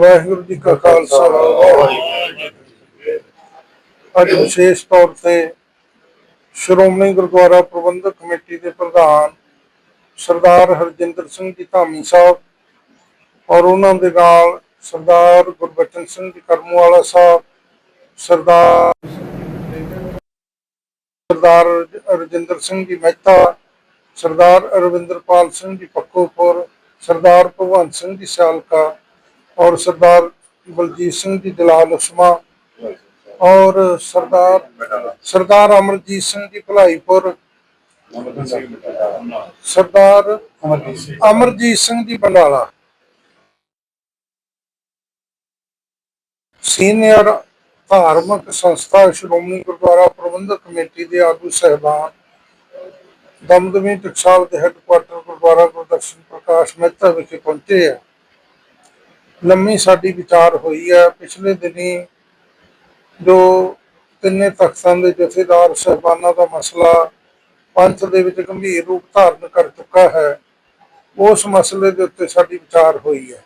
ਵਾਹਿਗੁਰੂ ਜੀ ਕਾ ਖਾਲਸਾ ਅੱਜ ਵਿਸ਼ੇਸ਼ ਤੌਰ ਤੇ ਸ਼੍ਰੋਮਣੀ ਗੁਰਦੁਆਰਾ ਪ੍ਰਬੰਧਕ ਕਮੇਟੀ ਦੇ ਪ੍ਰਧਾਨ ਸਰਦਾਰ ਹਰਜਿੰਦਰ ਸਿੰਘ ਜੀ ਧਾਮੀ ਸਾਹਿਬ ਔਰ ਉਹਨਾਂ ਦੇ ਨਾਲ ਸਰਦਾਰ ਗੁਰਬਚਨ ਸਿੰਘ ਜੀ ਕਰਮਵਾਲਾ ਸਾਹਿਬ, ਸਰਦਾਰ ਸਰਦਾਰ ਰਜਿੰਦਰ ਸਿੰਘ ਜੀ ਮਹਿਤਾ, ਸਰਦਾਰ ਅਰਵਿੰਦਰਪਾਲ ਸਿੰਘ ਜੀ ਪੱਕੋਪੁਰ, ਸਰਦਾਰ ਭਗਵੰਤ ਸਿੰਘ ਜੀ ਸਿਆਲਕਾ और सरदार बलजीत सिंह जी दलाल उस्मा और सरदार सरदार अमरजीत सिंह जी भलाईपुर सरदार अमरजीत सिंह जी बंडाला ਸੀਨੀਅਰ ਧਾਰਮਿਕ ਸੰਸਥਾ ਸ਼੍ਰੋਮਣੀ ਗੁਰਦੁਆਰਾ ਪ੍ਰਬੰਧਕ ਕਮੇਟੀ ਦੇ ਆਗੂ ਸਹਿਬਾਨ ਦਮਦਮੀ ਟਕਸਾਲ ਦੇ ਹੈੱਡਕੁਆਟਰ ਗੁਰਦੁਆਰਾ ਗੁਰਦਰਸ਼ਨ ਪ੍ਰਕਾਸ਼ ਮਹਿਤਾ ਵਿਖੇ ਪਹੁੰਚੇ ਹੈ ਲੰਮੀ ਸਾਡੀ ਵਿਚਾਰ ਹੋਈ ਹੈ। ਪਿਛਲੇ ਦਿਨੀ ਜੋ ਤਿੰਨੇ ਤਖਤਾਂ ਦੇ ਜਥੇਦਾਰ ਸਹਿਬਾਨਾਂ ਦਾ ਮਸਲਾ ਪੰਥ ਦੇ ਵਿੱਚ ਗੰਭੀਰ ਰੂਪ ਧਾਰਨ ਕਰ ਚੁੱਕਾ ਹੈ, ਉਸ ਮਸਲੇ ਦੇ ਉੱਤੇ ਸਾਡੀ ਵਿਚਾਰ ਹੋਈ ਹੈ।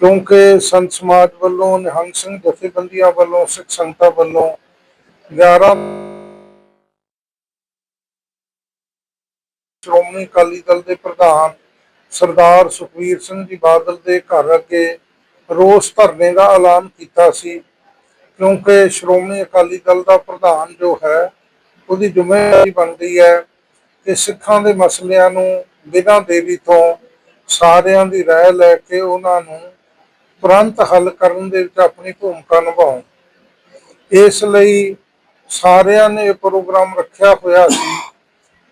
ਕਿਉਂਕਿ ਸੰਤ ਸਮਾਜ ਵੱਲੋਂ, ਨਿਹੰਗ ਸਿੰਘ ਜਥੇਬੰਦੀਆਂ ਵੱਲੋਂ, ਸਿੱਖ ਸੰਗਤਾਂ ਵੱਲੋਂ 11 ਸ਼੍ਰੋਮਣੀ ਅਕਾਲੀ ਦਲ ਦੇ ਪ੍ਰਧਾਨ ਸਰਦਾਰ ਸੁਖਵੀਰ ਸਿੰਘ ਜੀ ਬਾਦਲ ਦੇ ਘਰ ਅੱਗੇ ਰੋਸ ਧਰਨੇ ਦਾ ਐਲਾਨ ਕੀਤਾ ਸੀ, ਕਿਉਂਕਿ ਸ਼੍ਰੋਮਣੀ ਅਕਾਲੀ ਦਲ ਦਾ ਪ੍ਰਧਾਨ ਜੋ ਹੈ, ਉਹਦੀ ਜ਼ਿੰਮੇਵਾਰੀ ਬਣਦੀ ਹੈ ਕਿ ਸਿੱਖਾਂ ਦੇ ਮਸਲਿਆਂ ਨੂੰ ਬਿਨਾਂ ਦੇਰੀ ਤੋਂ ਸਾਰਿਆਂ ਦੀ ਰਾਏ ਲੈ ਕੇ ਉਹਨਾਂ ਨੂੰ ਤੁਰੰਤ ਹੱਲ ਕਰਨ ਦੇ ਵਿੱਚ ਆਪਣੀ ਭੂਮਿਕਾ ਨਿਭਾਉਣ। ਇਸ ਲਈ ਸਾਰਿਆਂ ਨੇ ਪ੍ਰੋਗਰਾਮ ਰੱਖਿਆ ਹੋਇਆ ਸੀ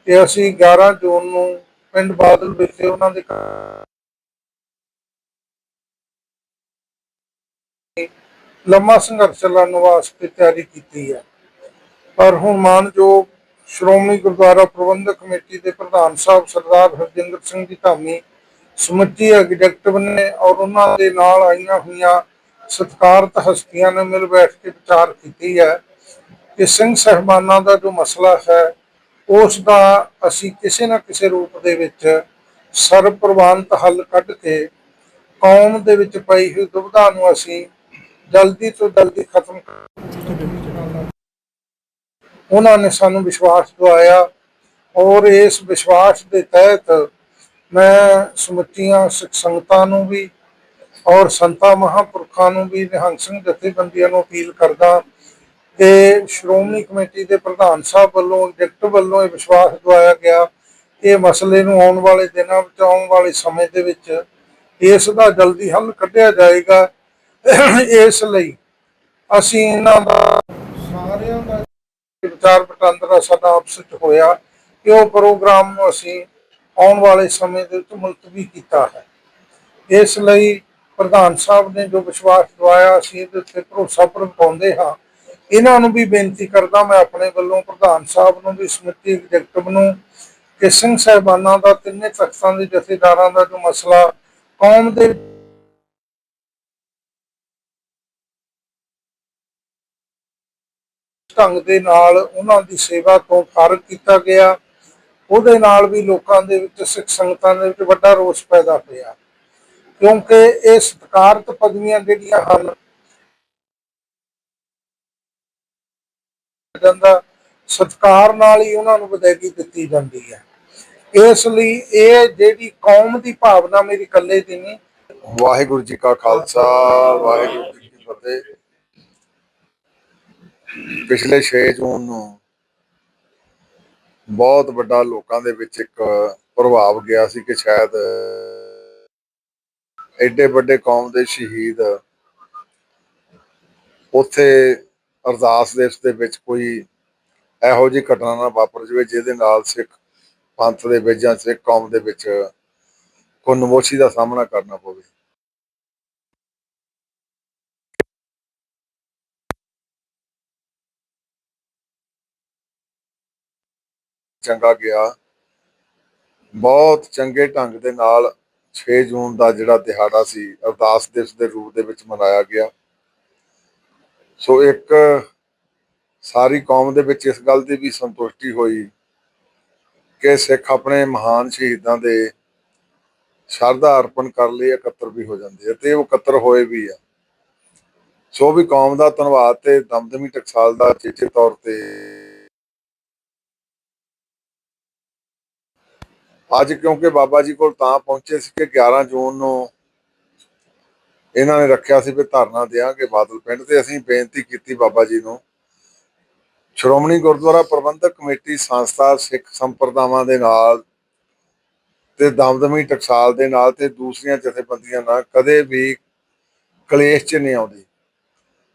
ਕਿ ਅਸੀਂ 11 ਜੂਨ ਨੂੰ ਪਿੰਡ ਬਾਦਲ ਵਿਖੇ ਉਹਨਾਂ ਦੇ ਲੰਮਾ ਸੰਘਰਸ਼ ਚੱਲਣ ਵਾਸਤੇ ਤਿਆਰੀ ਕੀਤੀ ਹੈ। ਪਰ ਹੁਣ ਮਾਨਯੋਗ ਸ਼੍ਰੋਮਣੀ ਗੁਰਦੁਆਰਾ ਪ੍ਰਬੰਧਕ ਕਮੇਟੀ ਦੇ ਪ੍ਰਧਾਨ ਸਾਹਿਬ ਸਰਦਾਰ ਹਰਜਿੰਦਰ ਸਿੰਘ ਜੀ ਧਾਮੀ ਸਮੁੱਚੀ ਐਗਜ਼ੈਕਟਿਵ ਨੇ ਔਰ ਉਹਨਾਂ ਦੇ ਨਾਲ ਆਈਆਂ ਹੋਈਆਂ ਸਤਿਕਾਰਤ ਹਸਤੀਆਂ ਨੇ ਮਿਲ ਬੈਠ ਕੇ ਵਿਚਾਰ ਕੀਤੀ ਹੈ ਕਿ ਸਿੰਘ ਸਹਿਬਾਨਾਂ ਦਾ ਜੋ ਮਸਲਾ ਹੈ ਉਸ ਦਾ ਅਸੀਂ ਕਿਸੇ ਨਾ ਕਿਸੇ ਰੂਪ ਦੇ ਵਿੱਚ ਸਰਬ ਪ੍ਰਵਾਨਤ ਹੱਲ ਕੱਢ ਕੇ ਕੌਮ ਦੇ ਵਿੱਚ ਪਈ ਹੋਈ ਦੁਬਿਧਾ ਨੂੰ ਅਸੀਂ ਜਲਦੀ ਤੋਂ ਜਲਦੀ ਖਤਮ ਉਹਨਾਂ ਨੇ ਸਾਨੂੰ ਵਿਸ਼ਵਾਸ ਦਵਾਇਆ ਔਰ ਇਸ ਵਿਸ਼ਵਾਸ ਦੇ ਤਹਿਤ ਮੈਂ ਸਮੁੱਚੀਆਂ ਸਿੱਖ ਸੰਗਤਾਂ ਨੂੰ ਵੀ ਔਰ ਸੰਤਾਂ ਮਹਾਂਪੁਰਖਾਂ ਨੂੰ ਵੀ, ਨਿਹੰਗ ਸਿੰਘ ਜਥੇਬੰਦੀਆਂ ਨੂੰ ਅਪੀਲ ਕਰਦਾ ਕਿ ਸ਼੍ਰੋਮਣੀ ਕਮੇਟੀ ਦੇ ਪ੍ਰਧਾਨ ਸਾਹਿਬ ਵੱਲੋਂ ਡਿਕਟ ਵੱਲੋਂ ਇਹ ਵਿਸ਼ਵਾਸ ਦਵਾਇਆ ਗਿਆ ਇਹ ਮਸਲੇ ਨੂੰ ਆਉਣ ਵਾਲੇ ਦਿਨਾਂ ਵਿੱਚ, ਆਉਣ ਵਾਲੇ ਸਮੇਂ ਦੇ ਵਿੱਚ ਇਸ ਦਾ ਜਲਦੀ ਹੱਲ ਕੱਢਿਆ ਜਾਏਗਾ। ਇਸ ਲਈ ਅਸੀਂ ਇਹਨਾਂ ਦਾ ਸਾਰਿਆਂ ਦਾ ਵਿਚਾਰ ਵਟਾਂਦਰਾ ਸਾਡਾ ਆਪਸ ਵਿੱਚ ਹੋਇਆ ਕਿ ਉਹ ਪ੍ਰੋਗਰਾਮ ਨੂੰ ਅਸੀਂ ਆਉਣ ਵਾਲੇ ਸਮੇਂ ਦੇ ਵਿੱਚ ਮੁਲਤਵੀ ਕੀਤਾ ਹੈ। ਇਸ ਲਈ ਪ੍ਰਧਾਨ ਸਾਹਿਬ ਨੇ ਜੋ ਵਿਸ਼ਵਾਸ ਦਵਾਇਆ, ਅਸੀਂ ਇਹਦੇ ਉੱਤੇ ਭਰੋਸਾ ਪ੍ਰਗਟਾਉਂਦੇ ਹਾਂ ਇਹਨਾਂ ਨੂੰ ਵੀ ਬੇਨਤੀ ਕਰਦਾ ਮੈਂ ਆਪਣੇ ਵੱਲੋਂ ਪ੍ਰਧਾਨ ਸਾਹਿਬ ਨੂੰ ਵੀ ਸਮਿਤੀ ਐਗਜ਼ੈਕਟਿਵ ਨੂੰ, ਕਿ ਸਿੰਘ ਸਾਹਿਬਾਨਾਂ ਦਾ, ਤਿੰਨੇ ਤਖਤਾਂ ਦੇ ਜਥੇਦਾਰਾਂ ਦਾ ਜੋ ਮਸਲਾ ਕੌਮ ਦੇ ਢੰਗ ਦੇ ਨਾਲ ਉਹਨਾਂ ਦੀ ਸੇਵਾ ਤੋਂ ਫਾਰਗ ਕੀਤਾ ਗਿਆ। ਉਹਦੇ ਨਾਲ ਵੀ ਲੋਕਾਂ ਦੇ ਵਿੱਚ ਸਿੱਖ ਸੰਗਤਾਂ ਦੇ ਵਿੱਚ ਵੱਡਾ ਰੋਸ ਪੈਦਾ ਹੋਇਆ। ਕਿਉਂਕਿ ਇਹ ਸਤਿਕਾਰਤ ਪਦਵੀਆਂ ਜਿਹੜੀਆਂ ਹਨ ਜਾਂਦਾ ਸਤਿਕਾਰ ਨਾਲ ਹੀ ਉਹਨਾਂ ਨੂੰ ਵਿਦਾਇਗੀ ਦਿੱਤੀ ਜਾਂਦੀ ਹੈ। ਇਸ ਲਈ ਇਹ ਜਿਹੜੀ ਕੌਮ ਦੀ ਭਾਵਨਾ ਮੇਰੀ ਇਕੱਲੇ ਦੀ ਨਹੀਂ, ਵਾਹਿਗੁਰੂ ਜੀ ਕਾ ਖਾਲਸਾ, ਵਾਹਿਗੁਰੂ ਜੀ ਕੀ ਫਤਿਹ। ਪਿਛਲੇ 6 ਜੂਨ ਨੂੰ ਬਹੁਤ ਵੱਡਾ ਲੋਕਾਂ ਦੇ ਵਿੱਚ ਇੱਕ ਪ੍ਰਭਾਵ ਗਿਆ ਸੀ ਕਿ ਸ਼ਾਇਦ ਐਡੇ ਵੱਡੇ ਕੌਮ ਦੇ ਸ਼ਹੀਦ ਉੱਥੇ ਅਰਦਾਸ ਦੇਸ਼ ਦੇ ਵਿੱਚ ਕੋਈ ਇਹੋ ਜਿਹੀ ਘਟਨਾ ਨਾ ਵਾਪਰ ਜਾਵੇ, ਜਿਹਦੇ ਨਾਲ ਸਿੱਖ ਪੰਥ ਦੇ ਵਿੱਚ ਜਾਂ ਸਿੱਖ ਕੌਮ ਦੇ ਵਿੱਚ ਕੋਈ ਨਮੋਸ਼ੀ ਦਾ ਸਾਹਮਣਾ ਕਰਨਾ ਪਵੇ। ਚੰਗਾ ਗਿਆ। ਬਹੁਤ ਚੰਗੇ ਢੰਗ ਦੇ ਨਾਲ 6 ਜੂਨ ਦਾ ਜਿਹੜਾ ਦਿਹਾੜਾ ਸੀ, ਅਰਦਾਸ ਦਿਵਸ ਦੇ ਰੂਪ ਦੇ ਵਿੱਚ ਮਨਾਇਆ ਗਿਆ। ਸੋ ਇੱਕ ਸਾਰੀ ਕੌਮ ਦੇ ਵਿੱਚ ਇਸ ਗੱਲ ਦੀ ਵੀ ਸੰਤੁਸ਼ਟੀ ਹੋਈ ਕਿ ਸਿੱਖ ਆਪਣੇ ਮਹਾਨ ਸ਼ਹੀਦਾਂ ਦੇ ਸ਼ਰਧਾ ਅਰਪਣ ਕਰ ਲਈ, ਇਕੱਤਰ ਵੀ ਹੋ ਜਾਂਦੇ ਆ ਤੇ ਉਹ ਇਕੱਤਰ ਹੋਏ ਵੀ ਆ। ਸੋ ਵੀ ਕੌਮ ਦਾ ਧੰਨਵਾਦ ਤੇ ਦਮਦਮੀ ਟਕਸਾਲ ਦਾ ਚੇਚੇ ਤੌਰ ਤੇ ਅੱਜ ਕਿਉਂਕਿ ਬਾਬਾ ਜੀ ਕੋਲ ਤਾਂ ਪਹੁੰਚੇ ਸੀ ਕਿ 11 ਜੂਨ ਨੂੰ ਇਹਨਾਂ ਨੇ ਰੱਖਿਆ ਸੀ ਵੀ ਧਰਨਾ ਦੇਾਂਗੇ ਬਾਦਲ ਪਿੰਡ ਤੇ। ਅਸੀਂ ਬੇਨਤੀ ਕੀਤੀ ਬਾਬਾ ਜੀ ਨੂੰ। ਸ਼੍ਰੋਮਣੀ ਗੁਰਦੁਆਰਾ ਪ੍ਰਬੰਧਕ ਕਮੇਟੀ ਸੰਸਥਾ ਸਿੱਖ ਸੰਪਰਦਾਵਾਂ ਦੇ ਨਾਲ ਤੇ ਦਮਦਮੀ ਟਕਸਾਲ ਦੇ ਨਾਲ ਤੇ ਦੂਸਰੀਆਂ ਜਥੇਬੰਦੀਆਂ ਨਾਲ ਕਦੇ ਵੀ ਕਲੇਸ਼ 'ਚ ਨਹੀਂ ਆਉਂਦੀ।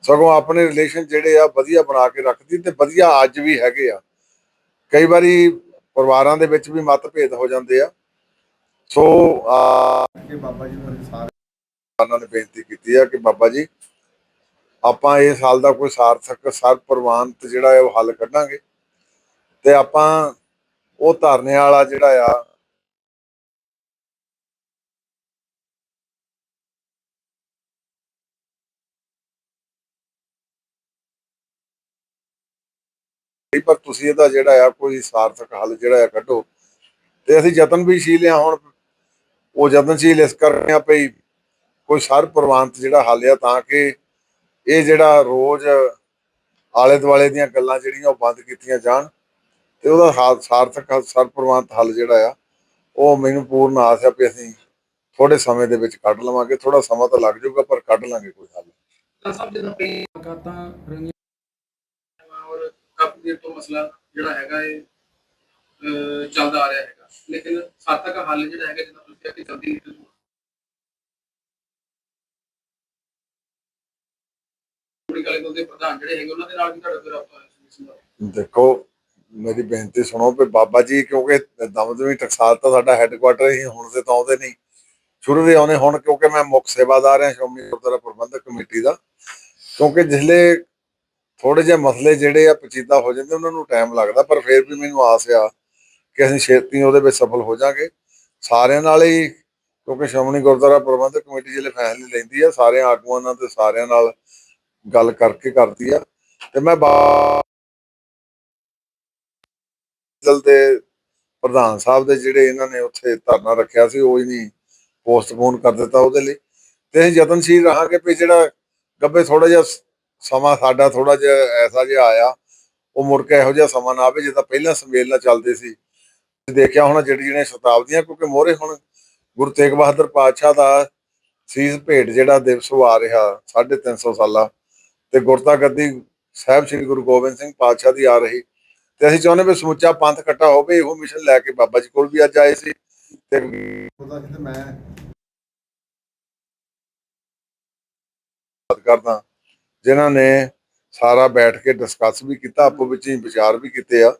ਸਗੋਂ ਆਪਣੇ ਰਿਲੇਸ਼ਨ ਜਿਹੜੇ ਆ ਵਧੀਆ ਬਣਾ ਕੇ ਰੱਖਦੀ ਤੇ ਵਧੀਆ ਅੱਜ ਵੀ ਹੈਗੇ ਆ। ਕਈ ਵਾਰੀ ਪਰਿਵਾਰਾਂ ਦੇ ਵਿੱਚ ਵੀ ਮਤਭੇਦ ਹੋ ਜਾਂਦੇ ਆ। ਸੋ, ਆ ਕਿ ਬਾਬਾ ਜੀ ਨੂੰ ਸਾਰੇ ਉਹਨਾਂ ਨੇ ਬੇਨਤੀ ਕੀਤੀ ਆ ਕਿ ਬਾਬਾ ਜੀ, ਆਪਾਂ ਇਹ ਸਾਲ ਦਾ ਕੋਈ ਸਾਰਥਕ ਸਰ ਪ੍ਰਵਾਨਤ ਜਿਹੜਾ ਹੈ ਉਹ ਹੱਲ ਕੱਢਾਂਗੇ ਤੇ ਆਪਾਂ ਉਹ ਧਰਨੇ ਵਾਲਾ ਜਿਹੜਾ ਆ ਪਰ ਤੁਸੀਂ ਇਹਦਾ ਜਿਹੜਾ ਆ ਕੋਈ ਸਾਰਥਕ ਹੱਲ ਜਿਹੜਾ ਆ ਕੱਢੋ ਤੇ ਅਸੀਂ ਯਤਨ ਵੀ ਸ਼ੀਲ ਆ ਹੁਣ, ਉਹ ਯਤਨਸ਼ੀਲ ਇਸ ਕਰਕੇ ਆ ਭਈ ਕੋਈ ਸਰ ਪ੍ਰਵਾਨਤ ਜਿਹੜਾ ਹੱਲ ਆ ਤਾਂ ਕਿ ਇਹ ਜਿਹੜਾ ਰੋਜ਼ ਆਲੇ ਦੁਆਲੇ ਦੀਆਂ ਗੱਲਾਂ ਜਿਹੜੀਆਂ ਉਹ ਬੰਦ ਕੀਤੀਆਂ ਜਾਣ ਤੇ ਉਹਦਾ ਹਾ- ਸਾਰਥਕ ਸਰ ਪ੍ਰਵਾਨਤ ਹੱਲ ਜਿਹੜਾ ਆ, ਉਹ ਮੈਨੂੰ ਪੂਰਨ ਆਸ ਹੈ ਵੀ ਅਸੀਂ ਥੋੜੇ ਸਮੇਂ ਦੇ ਵਿੱਚ ਕੱਢ ਲਵਾਂਗੇ ਥੋੜਾ ਸਮਾਂ ਤਾਂ ਲੱਗ ਜਾਊਗਾ, ਪਰ ਕੱਢ ਲਾਂਗੇ ਕੋਈ ਹੱਲ। ਸਭ ਜਦੋਂ ਕਈ ਮੁਲਾਕਾਤਾਂ ਔਰ ਕਾਫੀ ਦੇਰ ਤੋਂ ਮਸਲਾ ਜਿਹੜਾ ਹੈਗਾ ਇਹ ਚੱਲਦਾ ਆ ਰਿਹਾ ਹੈਗਾ। ਲੇਕਿਨ ਸਾਰਥਕ ਹੱਲ ਜਿਹੜਾ ਹੈਗਾ, ਜਿੱਦਾਂ ਤੁਸੀਂ ਕਿਹਾ ਕਿ ਜਲਦੀ ਨਿਕਲ ਦਲ ਦੇ ਪ੍ਰਧਾਨ ਜਿਹੜੇ ਹੈਗੇ, ਉਹਨਾਂ ਦੇ ਨਾਲ ਵੀ ਤੁਹਾਡਾ ਕੋਈ ਰਾਬਤਾ ਹੋਇਆ ਸੀ ਇਸ ਸੰਦਰਭ ਦੇਖੋ, ਮੇਰੀ ਬੇਨਤੀ ਸੁਣੋ ਵੀ ਬਾਬਾ ਜੀ, ਕਿਉਂਕਿ ਦਮਦਮੀ ਟਕਸਾਲ ਤਾਂ ਸਾਡਾ ਹੈੱਡਕੁਆਟਰ ਹੀ ਹੁਣ ਤੇ ਤਾਂ ਆਉਂਦੇ ਨਹੀਂ। ਸ਼ੁਰੂ ਦੇ ਆਉਣੇ, ਹੁਣ ਕਿਉਂਕਿ ਮੈਂ ਮੁੱਖ ਸੇਵਾਦਾਰ ਹਾਂ, ਸ਼੍ਰੋਮਣੀ ਗੁਰਦੁਆਰਾ ਪ੍ਰਬੰਧਕ ਕਮੇਟੀ ਦਾ। ਕਿਉਂਕਿ ਜਿਸਲੇ ਥੋੜੇ ਜਿਹੇ ਮਸਲੇ ਜਿਹੜੇ ਆ, ਪਚੀਦਾ ਹੋ ਜਾਂਦੇ, ਉਹਨਾਂ ਨੂੰ ਟਾਈਮ ਲੱਗਦਾ, ਪਰ ਫਿਰ ਵੀ ਮੈਨੂੰ ਆਸ ਆ ਕਿ ਅਸੀਂ ਛੇਤੀ ਉਹਦੇ ਵਿੱਚ ਸਫਲ ਹੋ ਜਾਾਂਗੇ ਸਾਰਿਆਂ ਨਾਲ ਹੀ, ਕਿਉਂਕਿ ਸ਼੍ਰੋਮਣੀ ਗੁਰਦੁਆਰਾ ਪ੍ਰਬੰਧਕ ਕਮੇਟੀ ਜਿਹੜੇ ਫੈਸਲੇ ਲੈਂਦੀ ਆ ਸਾਰੇ ਆਗੂਆਂ ਨਾਲ ਤੇ ਸਾਰਿਆਂ ਨਾਲ ਗੱਲ ਕਰਕੇ ਕਰਦੀ ਆ ਤੇ ਮੈਂ ਬਾ ਦੇ ਪ੍ਰਧਾਨ ਸਾਹਿਬ ਦੇ ਜਿਹੜੇ ਇਹਨਾਂ ਨੇ ਉੱਥੇ ਧਰਨਾ ਰੱਖਿਆ ਸੀ, ਉਹ ਹੀ ਨਹੀਂ ਪੋਸਟਪੋਨ ਕਰ ਦਿੱਤਾ ਉਹਦੇ ਲਈ। ਤੇ ਅਸੀਂ ਯਤਨਸ਼ੀਲ ਰਹਾਂਗੇ ਵੀ ਜਿਹੜਾ ਗੱਬੇ ਥੋੜਾ ਜਿਹਾ ਸਮਾਂ ਸਾਡਾ ਥੋੜਾ ਜਿਹਾ ਐਸਾ ਜਿਹਾ ਆਇਆ, ਉਹ ਮੁੜ ਕੇ ਇਹੋ ਜਿਹਾ ਸਮਾਂ ਨਾ ਆਵੇ ਜਿੱਦਾਂ ਪਹਿਲਾਂ ਸੰਮੇਲਨ ਚੱਲਦੇ ਸੀ। ਦੇਖਿਆ ਹੋਣਾ ਜਿਹੜੀ ਜਿਹੜੀਆਂ ਸ਼ਤਾਬਦੀਆਂ, ਕਿਉਂਕਿ ਮੋਹਰੇ ਹੁਣ ਗੁਰੂ ਤੇਗ ਬਹਾਦਰ ਪਾਤਸ਼ਾਹ ਦਾ ਸੀਸ ਭੇਟ ਜਿਹੜਾ ਦਿਵਸ ਆ ਰਿਹਾ 350 ਸਾਲਾ ਤੇ ਗੁਰਤਾ ਗੱਦੀ ਸਾਹਿਬ ਸ੍ਰੀ ਗੁਰੂ ਗੋਬਿੰਦ ਸਿੰਘ ਪਾਤਸ਼ਾਹ ਦੀ ਆ ਰਹੀ। ਤੇ ਅਸੀਂ ਚਾਹੁੰਦੇ ਵੀ ਸਮੁੱਚਾ ਪੰਥ ਇਕੱਠਾ ਹੋਵੇ, ਇਹੋ ਮਿਸ਼ਨ ਲੈ ਕੇ ਬਾਬਾ ਜੀ ਕੋਲ ਵੀ ਅੱਜ ਆਏ ਸੀ। ਤੇ ਉਹਦਾ ਕਿਤੇ ਮੈਂ ਕਰਦਾ, ਜਿਨ੍ਹਾਂ ਨੇ ਸਾਰਾ ਬੈਠ ਕੇ ਡਿਸਕਸ ਵੀ ਕੀਤਾ, ਆਪੋ ਵਿੱਚ ਹੀ ਵਿਚਾਰ ਵੀ ਕੀਤੇ ਆ,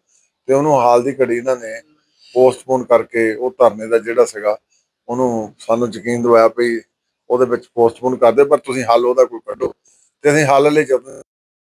ਤੇ ਉਹਨੂੰ ਹਾਲ ਦੀ ਘੜੀ ਇਹਨਾਂ ਨੇ ਪੋਸਟਪੋਨ ਕਰਕੇ ਉਹ ਧਰਨੇ ਦਾ ਜਿਹੜਾ ਸੀਗਾ, ਉਹਨੂੰ ਸਾਨੂੰ ਯਕੀਨ ਦਿਵਾਇਆ ਵੀ ਉਹਦੇ ਵਿੱਚ ਪੋਸਟਪੋਨ ਕਰਦੇ ਪਰ ਤੁਸੀਂ ਹੱਲ ਉਹਦਾ ਕੋਈ ਕੱਢੋ। ਤੇ ਅਸੀਂ ਹੱਲ ਲਈ